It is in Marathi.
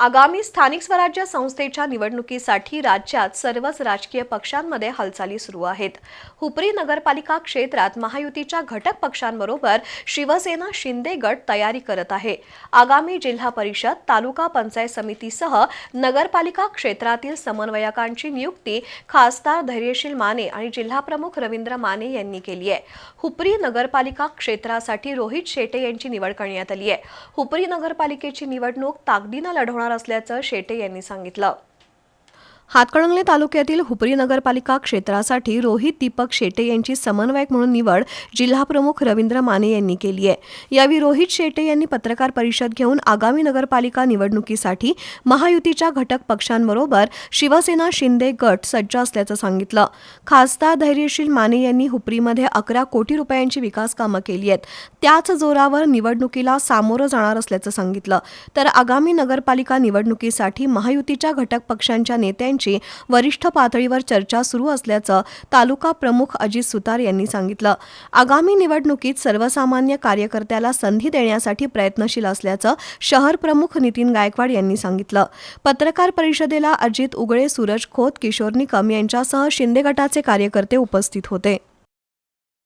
आगामी स्थानिक स्वराज्य संस्थेच्या निवडणुकीसाठी राज्यात सर्वच राजकीय पक्षांमध्ये हालचाली सुरू आहेत. हुपरी नगरपालिका क्षेत्रात महायुतीच्या घटक पक्षांबरोबर शिवसेना शिंदे गट तयारी करत आहे. आगामी जिल्हा परिषद तालुका पंचायत समितीसह नगरपालिका क्षेत्रातील समन्वयकांची नियुक्ती खासदार धैर्यशील माने आणि जिल्हाप्रमुख रवींद्र माने यांनी केली आहे. हुपरी नगरपालिका क्षेत्रासाठी रोहित शेटे यांची निवड करण्यात आली आहे. हुपरी नगरपालिकेची निवडणूक ताकदीनं लढवणार असल्याचं शेटे यांनी सांगितलं. हातकणंगले तालुक्यातील हुपरी नगरपालिका क्षेत्रासाठी रोहित दीपक शेटे यांची समन्वयक म्हणून निवड जिल्हाप्रमुख रवींद्र माने यांनी केली आहे. यावेळी रोहित शेटे यांनी पत्रकार परिषद घेऊन आगामी नगरपालिका निवडणुकीसाठी महायुतीच्या घटक पक्षांबरोबर शिवसेना शिंदे गट सज्ज असल्याचं सांगितलं. खासदार धैर्यशील माने यांनी हुपरीमध्ये अकरा कोटी रुपयांची विकास कामं केली आहेत. त्याच जोरावर निवडणुकीला सामोरं जाणार असल्याचं सांगितलं. तर आगामी नगरपालिका निवडणुकीसाठी महायुतीच्या घटक पक्षांच्या नेत्यांची वरिष्ठ पातळीवर चर्चा सुरू असल्याचं तालुका प्रमुख अजित सुतार यांनी सांगितलं. आगामी निवडणुकीत सर्वसामान्य कार्यकर्त्याला संधी देण्यासाठी प्रयत्नशील असल्याचं शहर प्रमुख नितीन गायकवाड यांनी सांगितलं. पत्रकार परिषदेला अजित उगळे सूरज खोत किशोर निकम यांच्यासह शिंदे गटाचे कार्यकर्ते उपस्थित होते.